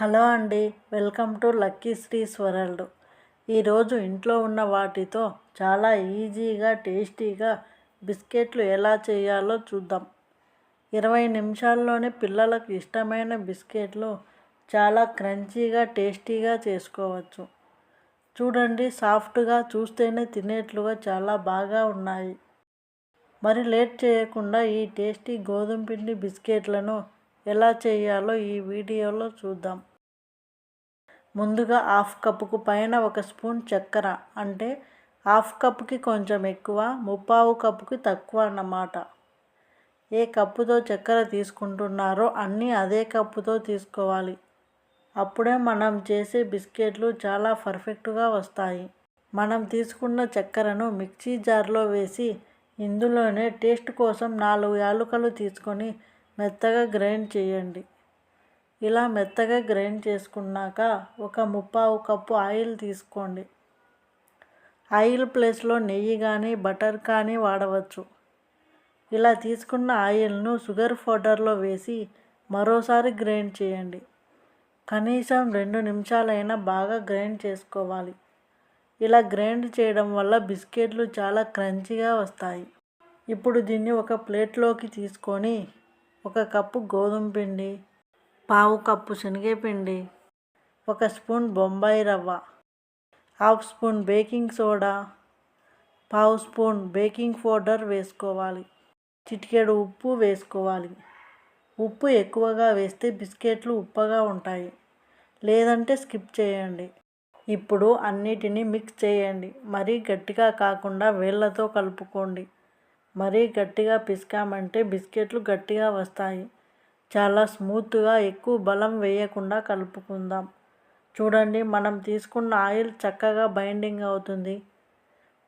Hello అండి welcome to lucky Shree's world. ఈరోజు ఇంట్లో ఉన్న వాటితో చాలా ఈజీగా టేస్టీగా బిస్కెట్లు ఎలా చేయాలో చూద్దాం. ఇరవై నిమిషాల్లోనే పిల్లలకు ఇష్టమైన బిస్కెట్లు చాలా క్రంచీగా టేస్టీగా చేసుకోవచ్చు. చూడండి సాఫ్ట్గా చూస్తేనే తినేట్లుగా చాలా బాగా ఉన్నాయి. మరి లేట్ చేయకుండా ఈ టేస్టీ గోధుమ పిండి బిస్కెట్లను ఎలా చేయాలో ఈ వీడియోలో చూద్దాం. ముందుగా హాఫ్ కప్పుకు పైన ఒక స్పూన్ చక్కెర అంటే హాఫ్ కప్కి కొంచెం ఎక్కువ ముప్పావు కప్పుకి తక్కువ అన్నమాట. ఏ కప్పుతో చక్కెర తీసుకుంటున్నారో అన్నీ అదే కప్పుతో తీసుకోవాలి. అప్పుడే మనం చేసే బిస్కెట్లు చాలా పర్ఫెక్ట్గా వస్తాయి. మనం తీసుకున్న చక్కెరను మిక్సీ జార్లో వేసి ఇందులోనే టేస్ట్ కోసం నాలుగు యాలకులు తీసుకొని మెత్తగా గ్రైండ్ చేయండి. ఇలా మెత్తగా గ్రైండ్ చేసుకున్నాక ఒక ముప్పావు కప్పు ఆయిల్ తీసుకోండి. ఆయిల్ ప్లేస్లో నెయ్యి కానీ బటర్ కానీ వాడవచ్చు. ఇలా తీసుకున్న ఆయిల్ను షుగర్ పౌడర్లో వేసి మరోసారి గ్రైండ్ చేయండి. కనీసం రెండు నిమిషాలైనా బాగా గ్రైండ్ చేసుకోవాలి. ఇలా గ్రైండ్ చేయడం వల్ల బిస్కెట్లు చాలా క్రంచిగా వస్తాయి. ఇప్పుడు దీన్ని ఒక ప్లేట్లోకి తీసుకొని ఒక కప్పు గోధుమ పిండి పావు కప్పు శనగపిండి ఒక స్పూన్ బొంబాయి రవ్వ హాఫ్ స్పూన్ బేకింగ్ సోడా పావు స్పూన్ బేకింగ్ పౌడర్ వేసుకోవాలి. చిటికెడు ఉప్పు వేసుకోవాలి. ఉప్పు ఎక్కువగా వేస్తే బిస్కెట్లు ఉప్పగా ఉంటాయి. లేదంటే స్కిప్ చేయండి. ఇప్పుడు అన్నిటినీ మిక్స్ చేయండి. మరీ గట్టిగా కాకుండా వేళ్ళతో కలుపుకోండి. మరీ గట్టిగా పిసికామంటే బిస్కెట్లు గట్టిగా వస్తాయి. చాలా స్మూత్గా ఎక్కువ బలం వేయకుండా కలుపుకుందాం. చూడండి మనం తీసుకున్న ఆయిల్ చక్కగా బైండింగ్ అవుతుంది.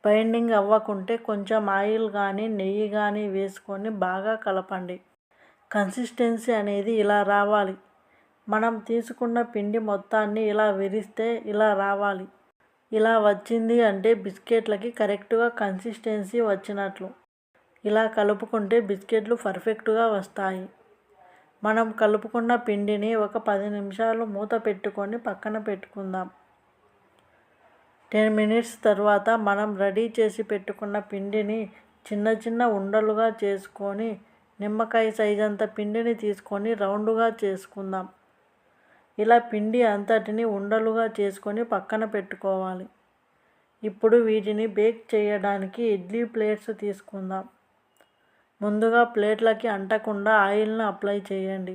బైండింగ్ అవ్వకుంటే కొంచెం ఆయిల్ కానీ నెయ్యి కానీ వేసుకొని బాగా కలపండి. కన్సిస్టెన్సీ అనేది ఇలా రావాలి. మనం తీసుకున్న పిండి మొత్తాన్ని ఇలా విరిస్తే ఇలా రావాలి. ఇలా వచ్చింది అంటే బిస్కెట్లకి కరెక్ట్గా కన్సిస్టెన్సీ వచ్చినట్లు. ఇలా కలుపుకుంటే బిస్కెట్లు పర్ఫెక్ట్గా వస్తాయి. మనం కలుపుకున్న పిండిని ఒక పది నిమిషాలు మూత పెట్టుకొని పక్కన పెట్టుకుందాం. టెన్ మినిట్స్ తర్వాత మనం రెడీ చేసి పెట్టుకున్న పిండిని చిన్న చిన్న ఉండలుగా చేసుకొని నిమ్మకాయ సైజ్ అంత పిండిని తీసుకొని రౌండ్గా చేసుకుందాం. ఇలా పిండి అంతటిని ఉండలుగా చేసుకొని పక్కన పెట్టుకోవాలి. ఇప్పుడు వీటిని బేక్ చేయడానికి ఇడ్లీ ప్లేట్స్ తీసుకుందాం. ముందుగా ప్లేట్లకి అంటకుండా ఆయిల్ను అప్లై చేయండి.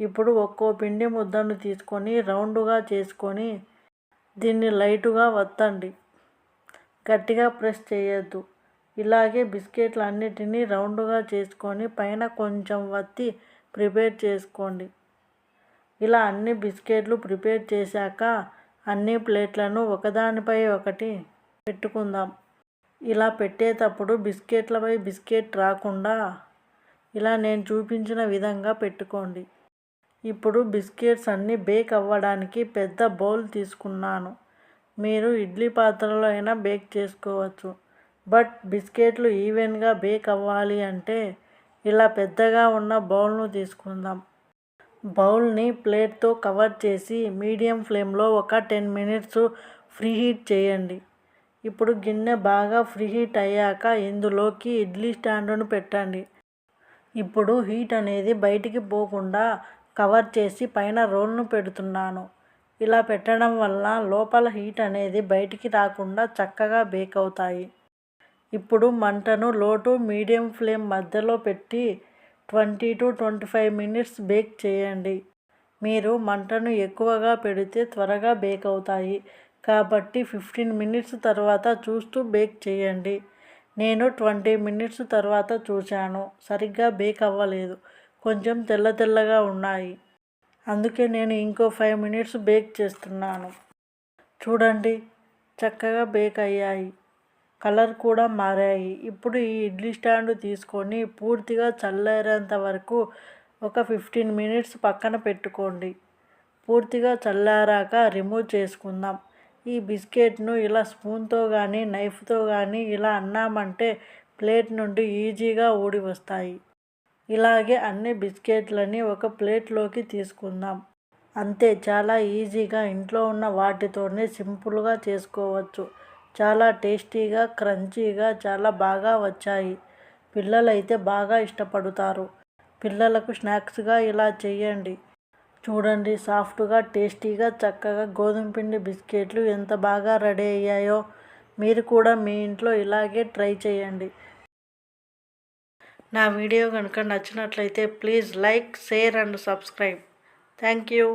ఇప్పుడు ఒక్కో పిండి ముద్దను తీసుకొని రౌండ్గా చేసుకొని దీన్ని లైటుగా వత్తండి. గట్టిగా ప్రెస్ చేయొద్దు. ఇలాగే బిస్కెట్లు అన్నిటినీ రౌండ్గా చేసుకొని పైన కొంచెం వత్తి ప్రిపేర్ చేసుకోండి. ఇలా అన్ని బిస్కెట్లు ప్రిపేర్ చేశాక అన్ని ప్లేట్లను ఒకదానిపై ఒకటి పెట్టుకుందాం. ఇలా పెట్టేటప్పుడు బిస్కెట్లపై బిస్కెట్ రాకుండా ఇలా నేను చూపించిన విధంగా పెట్టుకోండి. ఇప్పుడు బిస్కెట్స్ అన్నీ బేక్ అవ్వడానికి పెద్ద బౌల్ తీసుకున్నాను. మీరు ఇడ్లీ పాత్రలో అయినా బేక్ చేసుకోవచ్చు. బట్ బిస్కెట్లు ఈవెన్గా బేక్ అవ్వాలి అంటే ఇలా పెద్దగా ఉన్న బౌల్ను తీసుకుందాం. బౌల్ని ప్లేట్తో కవర్ చేసి మీడియం ఫ్లేమ్లో ఒక టెన్ మినిట్స్ ఫ్రీ హీట్ చేయండి. ఇప్పుడు గిన్నె బాగా ఫ్రీ హీట్ అయ్యాక ఇందులోకి ఇడ్లీ స్టాండును పెట్టండి. ఇప్పుడు హీట్ అనేది బయటికి పోకుండా కవర్ చేసి పైన రోల్ను పెడుతున్నాను. ఇలా పెట్టడం వల్ల లోపల హీట్ అనేది బయటికి రాకుండా చక్కగా బేక్ అవుతాయి. ఇప్పుడు మంటను లో టు మీడియం ఫ్లేమ్ మధ్యలో పెట్టి twenty to twenty five minutes bake చేయండి. మీరు మంటను ఎక్కువగా పెడితే త్వరగా బేక్ అవుతాయి. కాబట్టి ఫిఫ్టీన్ మినిట్స్ తర్వాత చూస్తూ బేక్ చేయండి. నేను ట్వంటీ మినిట్స్ తర్వాత చూశాను. సరిగ్గా బేక్ అవ్వలేదు. కొంచెం తెల్ల తెల్లగా ఉన్నాయి. అందుకే నేను ఇంకో ఫైవ్ మినిట్స్ బేక్ చేస్తున్నాను. చూడండి చక్కగా బేక్ అయ్యాయి. కలర్ కూడా మారాయి. ఇప్పుడు ఈ ఇడ్లీ స్టాండ్ తీసుకొని పూర్తిగా చల్లారేంత వరకు ఒక ఫిఫ్టీన్ మినిట్స్ పక్కన పెట్టుకోండి. పూర్తిగా చల్లారాక రిమూవ్ చేసుకుందాం. ఈ బిస్కెట్ను ఇలా స్పూన్తో కానీ నైఫ్తో కానీ ఇలా అన్నామంటే ప్లేట్ నుండి ఈజీగా ఊడి వస్తాయి. ఇలాగే అన్ని బిస్కెట్లని ఒక ప్లేట్లోకి తీసుకుందాం. అంతే చాలా ఈజీగా ఇంట్లో ఉన్న వాటితోనే సింపుల్గా చేసుకోవచ్చు. చాలా టేస్టీగా క్రంచీగా చాలా బాగా వచ్చాయి. పిల్లలైతే బాగా ఇష్టపడతారు. పిల్లలకు స్నాక్స్గా ఇలా చేయండి. చూడండి సాఫ్ట్గా టేస్టీగా చక్కగా గోధుమ పిండి బిస్కెట్లు ఎంత బాగా రెడీ అయ్యాయో మీరు కూడా మీ ఇంట్లో ఇలాగే ట్రై చేయండి. నా వీడియో కనుక నచ్చినట్లయితే please like share and subscribe. Thank you.